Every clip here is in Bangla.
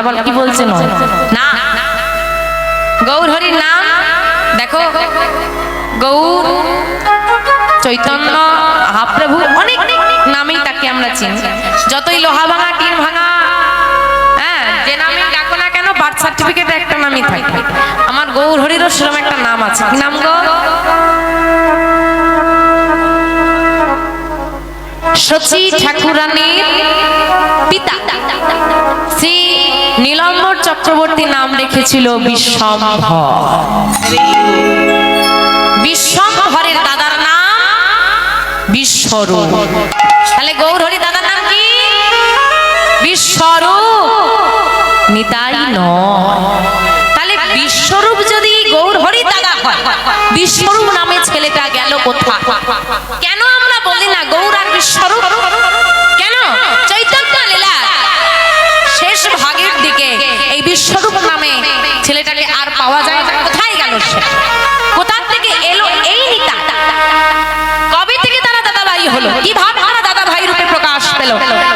আবার কি বলছেন না। গৌর হরির নাম, দেখো, গৌর চৈতন্য মহাপ্রভু অনেক নামেই তাকে আমরা চিনি। যতই লোহা ভাঙা, টিন ভাঙা হ্যাঁ আমার হরিরও সেরকম একটা নাম আছে। শচী ঠাকুরানীর পিতা। শ্রী নীলম্বর চক্রবর্তী নাম রেখেছিল বিশ্বম্ভর। বিশ্বম্ভরের দাদার নাম বিশ্বরূপ। তাহলে গৌরহরি দাদার নাম কি? বিশ্বরূপ। নিতাই নয়। তাহলে বিশ্বরূপ যদি গৌরহরি দাদা হয়, বিশ্বরূপ নামে ছেলেটা গেল কোথায়? কেন আমরা বলি না গৌর আর বিশ্বরূপ? কেন? চৈতন্য লীলা ভাগের দিকে এই বিশ্বরূপ নামে ছেলেটাকে আর পাওয়া যায় না। কোথায় গেল সে? কোথা থেকে এলো এই নিতা? কবে থেকে তারা দাদা ভাই হলো কীভাবে তারা দাদা ভাই রূপে প্রকাশ পেল?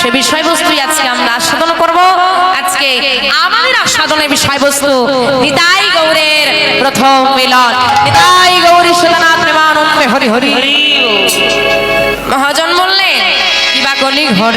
সে বিষয়বস্তুই আজকে আমরা আস্বাদন করব। আজকে আমাদের আস্বাদনের বিষয়বস্তু নিতাই গৌরের প্রথম মিলন। নিতাই গৌরী সুতনাথ প্রেমানন্দে হরি হরি মহাজন বললেন কিবা কলি ঘর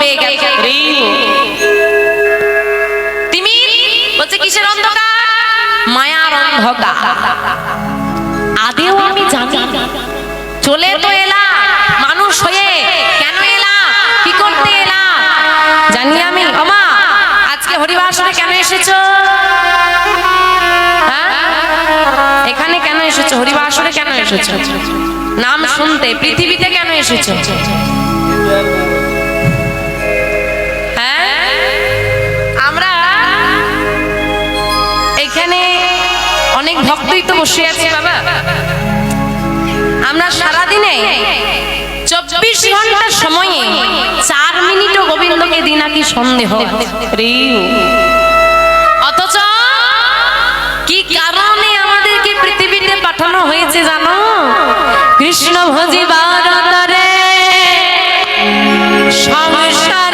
পেয়ে গেছে। তুমি বলছে কিসের অন্ধকার? মায়ার অন্ধকার। আদেও আমি জানি। চলে তো এলাম মানুষ হয়ে কেন এলাম কি করতে এলাম জানি আমি। আমা আজকে হরিবাসরে কেন এসেছ? হ্যাঁ? এখানে কেন এসেছ? হরিবাসরে কেন এসেছ? নাম শুনতে পৃথিবীতে কেন এসেছ? বসে আছে বাবা। আমরা সারাদিনে চব্বিশ ঘণ্টার সময়ে চার মিনিটও গোবিন্দকে দিই নাকি সন্দেহ। অথচ কি কারণে আমাদেরকে পৃথিবীতে পাঠানো হয়েছে জানো? কৃষ্ণ তরে সংসারে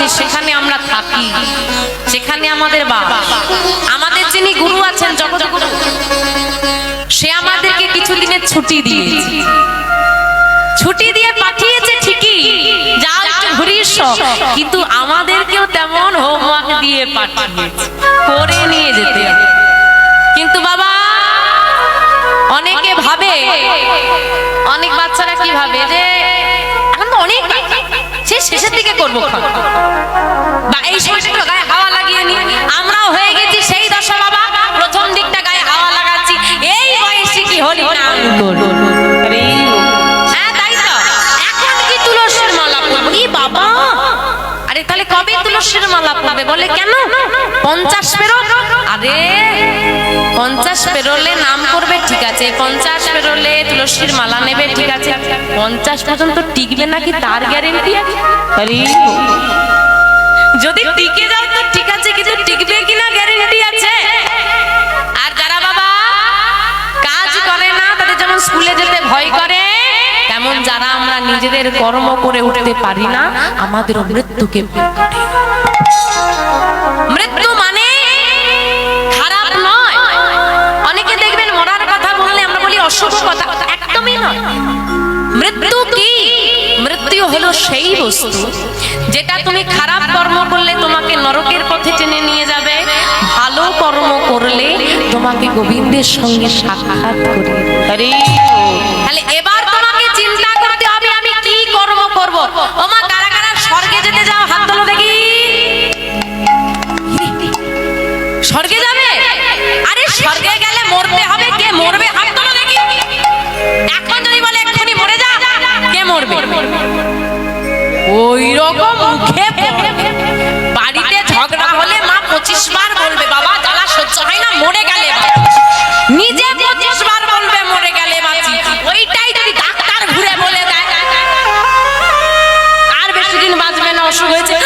আছে, সেখানে আমরা থাকি। সেখানে আমাদের বাবা আমাদের যিনি গুরু আছেন, জগৎগুরু, সে আমাদেরকে কিছুদিনের ছুটি দিয়েছে। ছুটি দিয়ে পাঠিয়েছে ঠিকই যাও একটু ঘুরে কিন্তু আমাদেরকেও তেমন হোমওয়ার্ক দিয়ে পাঠিয়েছে। করে নিয়ে যেতে কিন্তু বাবা, অনেকে ভাবে, অনেক বাচ্চারা কি ভাবে যে, এখন তো অনেক বাকি, সে শেষের দিকে করব বা এই সময়টা গায়ে হাওয়া লাগিয়ে নি। আমরাও হয়ে গেছি সেই দশা বাবা। প্রথম দিকটা গায়ে হাওয়া লাগাচ্ছি। এই বয়সে কি হলি হ্যাঁ তাহলে কবে তুলসীর মালা পরবে বলে? কেন? পঞ্চাশ পেরো? আরে! পঞ্চাশ পেরোলে নাম করবে, ঠিক আছে। পঞ্চাশ পেরোলে তুলসীর মালা নেবে, ঠিক আছে। পঞ্চাশ পর্যন্ত টিকবে নাকি তার গ্যারেন্টি আছে? যদি টিকে যাও তো ঠিক আছে, কিন্তু টিকবে কিনা গ্যারেন্টি আছে? আর যারা বাবা কাজ করে না, তাদের যেমন স্কুলে যেতে ভয় করে, তেমন যারা আমরা নিজেদের কর্ম করে উঠতে পারি না, আমাদেরও মৃত্যুকে ভয় করে। সেই বস্তু যেটা তুমি খারাপ কর্ম করলে তোমাকে নরকের পথে টেনে নিয়ে যাবে ভালো কর্ম করলে তোমাকে গোবিন্দের সঙ্গে সাক্ষাৎ করে। তাহলে এবার তোমাকে চিন্তা করতে হবে আমি কি কর্ম করব? ওমা কারা কারা স্বর্গে যেতে যাও হাত তোলো দেখি। স্বর্গে যাবে? আরে স্বর্গে মুখে বাড়িতে ঝগড়া হলে মা পঁচিশ বার বলবে বাবা জ্বালা সহ্য হয় না মরে গেলে। নিজে পঁচিশ বার বলবে মরে গেলে বাঁচি। ওইটাই যদি ডাক্তার ঘুরে বলে দেয়। আর বেশি দিন বাঁচবে না অসুখ হয়েছে।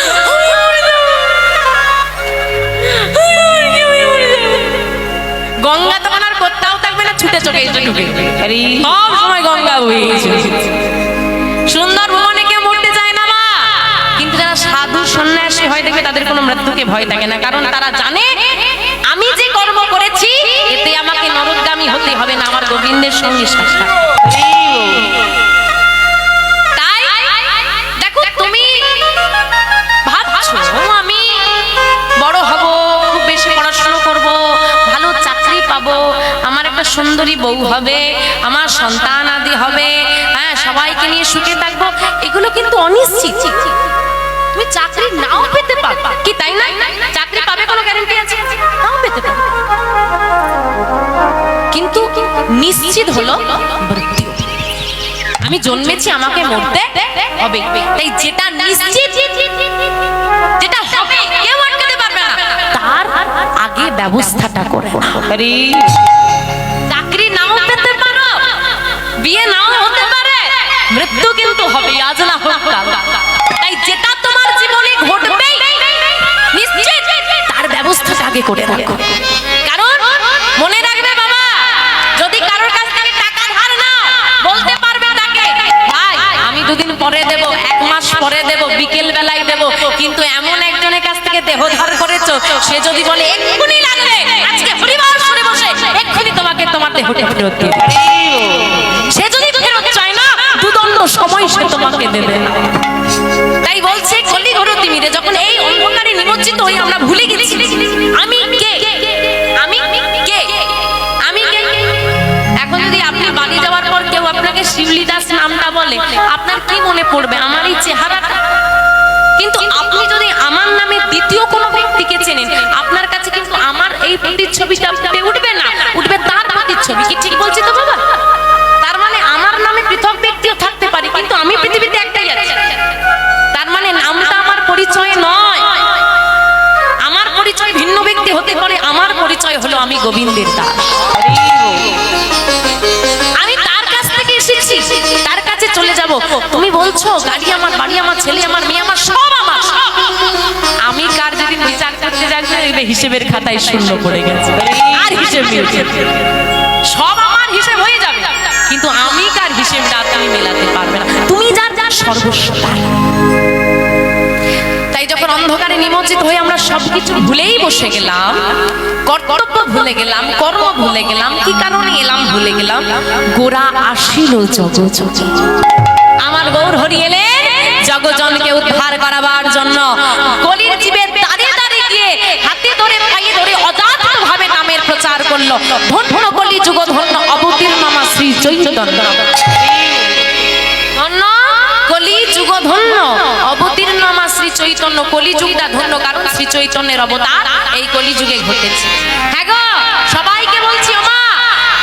গঙ্গা তখন আর কোথাও থাকবে না ছুটে এসে ঢুকে। সব সময় গঙ্গা বয়ে দেখবে তাদের কোনো মৃত্যুকে ভয় থাকে না। কারণ তারা জানে, আমি যে কর্ম করেছি, এতে আমাকে নরকগামী হতে হবে না, আমার গোবিন্দের সঙ্গে সাক্ষাৎ। তাই, দেখো তুমি ভাবছ, আমি বড় হব, খুব বেশি পড়াশোনা করব, ভালো চাকরি পাবো, আমার একটা সুন্দরী বউ হবে, আমার সন্তান আদি হবে হ্যাঁ সবাইকে নিয়ে সুখে থাকব, এগুলো কিন্তু অনিশ্চিত। তুমি চাকরি নাও পেতে পারো কি তাই না? চাকরি পাবে কোনো গ্যারান্টি আছে? নাও পেতে পারো কিন্তু নিশ্চিত হলো মৃত্যু। আমি জন্মেছি আমাকে মরতে হবে। তাই যেটা নিশ্চিত যেটা হবে কেউ আটকাতে পারবে না। তার আগে ব্যবস্থাটা করে চাকরি নাও পেতে পারো। বিয়ে নাও হতে পারে। মৃত্যু কিন্তু হবে আজ না হোক তাই যেটা তোমার তার ব্যবস্থাটা আগে করে রাখো। কারণ মনে রাখবে বাবা, যদি কারোর কাছ থেকে টাকা ধার নাও বলতে পারবে তাকে, ভাই, আমি দুদিন পরে দেব, এক মাস পরে দেব, বিকেল বেলায় দেব, কিন্তু এমন একজনের কাছ থেকে দেহ ধার করেছ, সে যদি বলে, এক্ষুনি লাগবে, আজকে পরিবার সরে বসে, এক্ষুনি তোমাকে তোমার দেহটা ফেরত দিয়ে সে যদি ফেরত চায় না, দুদণ্ড সময় সে তোমাকে দেবে না। যখন এই অন্ধকারে নিমজ্জিত হয়ে আমরা ভুলে গেছি, আমি কে? আমি কে? আমি কে? এখন যদি আপনি বাড়ি যাওয়ার পর কেউ আপনাকে শিবলি দাস নামটা বলে, আপনার কি মনে পড়বে? আমার এই চেহারাটা। কিন্তু আপনি যদি আমার নামে দ্বিতীয় কোনো ব্যক্তিকে চেনেন, আপনার কাছে কিন্তু আমার এই প্রতিচ্ছবিটা উঠবে না, উঠবে তার প্রতিচ্ছবি। কি ঠিক বলছি তো বাবা? পরিচয় হলো আমি গোবিন্দের দাস। আমি তার কাছ থেকে এসেছি, তার কাছে চলে যাব। তুমি বলছো, গাড়ি আমার, বাড়ি আমার, ছেলে আমার, মেয়ে আমার, সব আমার। আমি কার যদি বিচার করতে যাচ্ছি হিসেবের খাতায় শূন্য পড়ে গেছে। আর হিসেব মিলছে সব আমার হিসেব হয়ে যাবে। কিন্তু আমি কার হিসেবটা তুমি মেলাতে পারবে না। তুমি যার যার সর্বস্ব। তাই যখন অন্ধকারে নিমজ্জিত হয়ে আমরা সবকিছু ভুলেই বসে গেলাম, কর্তব্য ভুলে গেলাম, কর্ম ভুলে গেলাম, কি কারণে এলাম ভুলে গেলাম? গোরা আসিল আমার গৌর হরি এলেন জগজনকে উদ্ধার করাবার জন্য। কলির জীবের দাঁড়িয়ে দাঁড়িয়ে গিয়ে হাতে ধরে পায়ে ধরে অজাত ভাবে নামের প্রচার করল। ধন্য কলি যুগ ধন্য অবতীর্ণ শ্রী চৈতন্য। ধন্য। অবতীর্ণ মা শ্রী চৈতন্য কলি যুগটা ধন্য কারণ শ্রী চৈতন্যের অবতার। এই কলি যুগে ঘটেছে। হ্যাঁ সবাইকে বলছি ওমা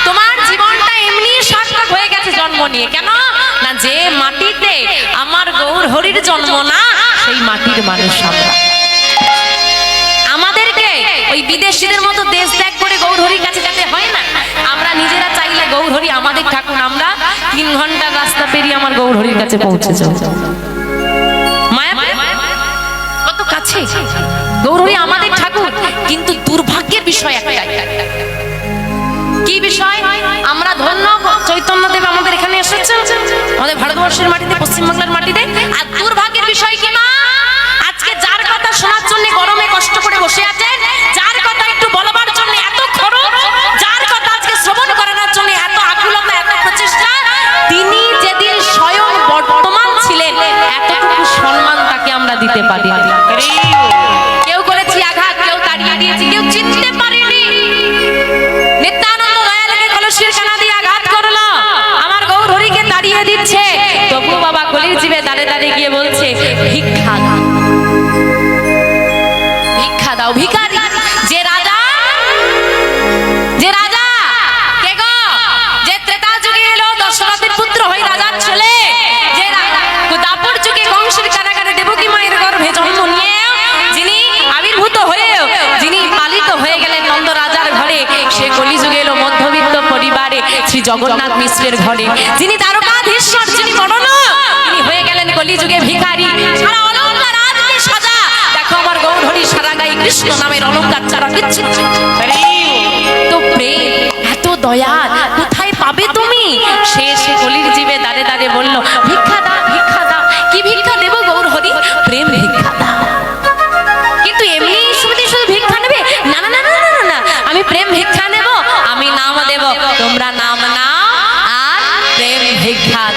তোমার জীবনটা এমনি সার্থক হয়ে গেছে জন্ম নিয়ে। কেন? না যে মাটিতে আমার গৌর হরির জন্ম না, সেই মাটির মানুষ আমরা। আমাদেরকে ওই বিদেশিদের মতো দেশ ত্যাগ করে গৌরহরির কাছে যেতে হয় না। আমরা নিজেরা চাইলে গৌরহরি আমাদের ঠাকুর আমরা তিন ঘণ্টার রাস্তা পেরিয়ে আমার গৌরহরির কাছে পৌঁছে যাব। কত গৌরী আমাদের ঠাকুর, কিন্তু দুর্ভাগ্যের বিষয় একটাই কি বিষয়? আমরা ধন্য চৈতন্য দেব আমাদের এখানে এসেছে আমাদের ভারতবর্ষের মাটিতে, পশ্চিমবাংলার মাটিতে। আর দুর্ভাগ্যের বিষয় কি না আজকে যার কথা শোনার জন্য গরমে কষ্ট করে বসে আছেন দিতে পারি শ্রী জগন্নাথ মিশ্রের ঘরে। যিনি দ্বারকাধীশ্বর, যিনি বড় তিনি হয়ে গেলেন কলিযুগে ভিখারি। সারা অলঙ্কার আজকে সাজা। দেখো আমার গৌরহরি সারা গাই কৃষ্ণ নামের অলঙ্কার ছাড়া কিচ্ছু তো প্রেম, এত দয়া, কোথায় পাবে তুমি? সে সে কলির জীবে দাঁড়ে দাঁড়ে বলল, ভিক্ষা দাও ভিক্ষা দাও কি ভিক্ষা দেবো গৌর হরি প্রেম ভিক্ষা দাও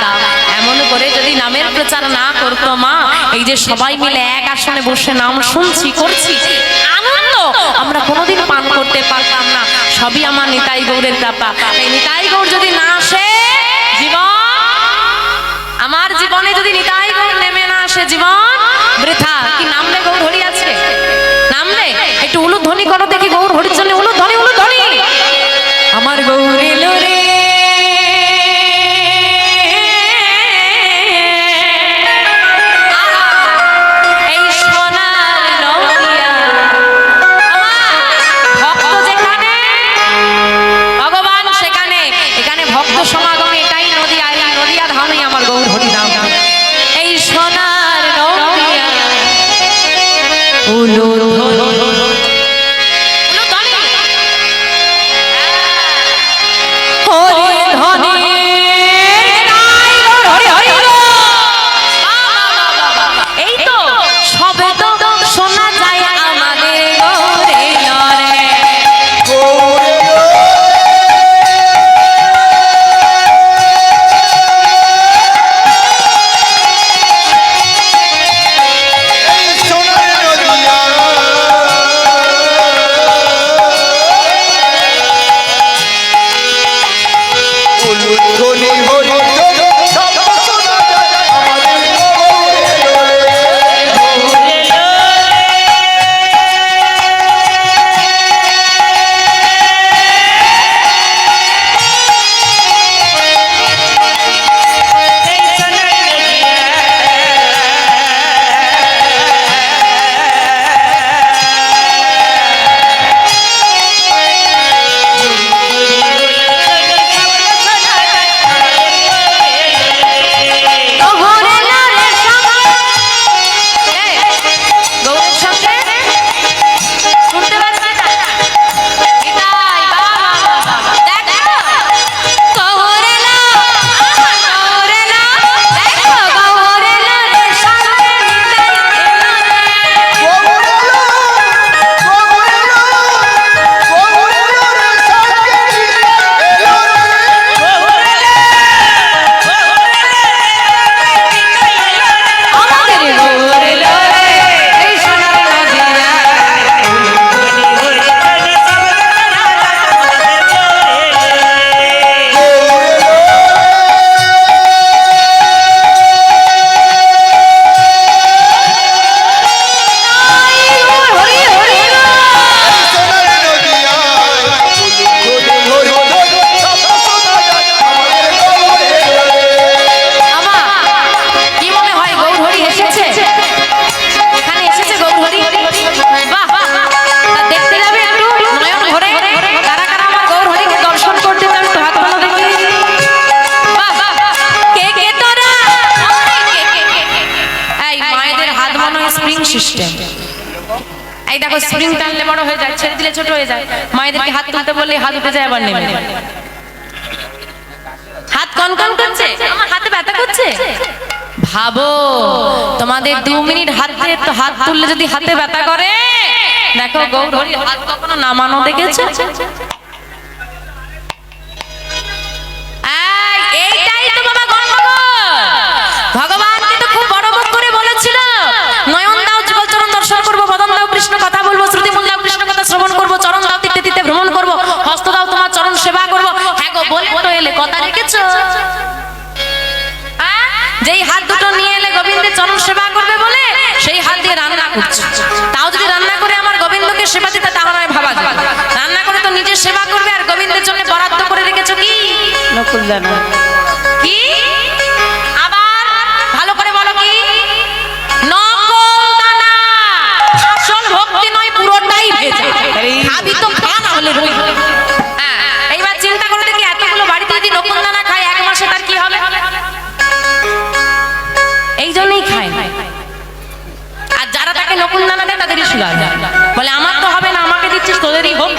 দাও এমন করে যদি নামের প্রচার না করতো মা, এই যে সবাই মিলে এক আসনে বসে নাম শুনছি, করছি, আনন্দ আমরা কোনোদিন পান করতে পারতাম না। সবই আমার নিতাই গৌরের এই নিতাই গৌর যদি না আসে, জীবন, আমার জীবনে যদি নিতাই গৌর নেমে না আসে, জীবন, বৃথা, কি নামলে গৌর হরি আছে? নামলে? একটু উলুধ্বনি করো দেখি গৌর হরির জন্য, উলুধ্বনি উলুধ্বনি। আমার গৌর এই সিস্টেম এই দেখো স্প্রিং টানলে বড় হয়ে যায়, ছেড়ে দিলে ছোট হয়ে যায়। মায়েদেরকে হাত তুলতে বললে হাত উঠে যায়, আবার নেমে হাত কন কন করছে? আমার হাতে ব্যথা করছে? ভাবো, তোমাদের দু মিনিট হাতে হাত তুললে যদি হাতে ব্যথা করে, দেখো গৌরহরি হাত কখনো নামানো দেখেছ? এইটাই তো বাবা গন্ডগোল ভগবান চরণ সেবা করব। হ্যাঁ গো বলে তো এলে কথা রেখেছো? যেই হাত দুটো নিয়ে এলে গোবিন্দের চরণ সেবা করবে বলে সেই হাত দিয়ে রান্না করছে। তাও যদি রান্না করে আমার গোবিন্দকে সেবা দিতে তাহলে হয় ভাবা রান্না করে তো নিজের সেবা করবে আর গোবিন্দের জন্য বরাদ্দ করে রেখেছো কি? নকুলদানা কি? আবার ভালো করে বলো কি? নকল দানা আসল ভক্তি নয় পুরোটাই ভেজা। খাবি তো খা না হলে রই নকুল দানা দেয় তাদেরই সুগার বলে আমার তো হবে না আমাকে দিচ্ছিস তোদেরই হোক।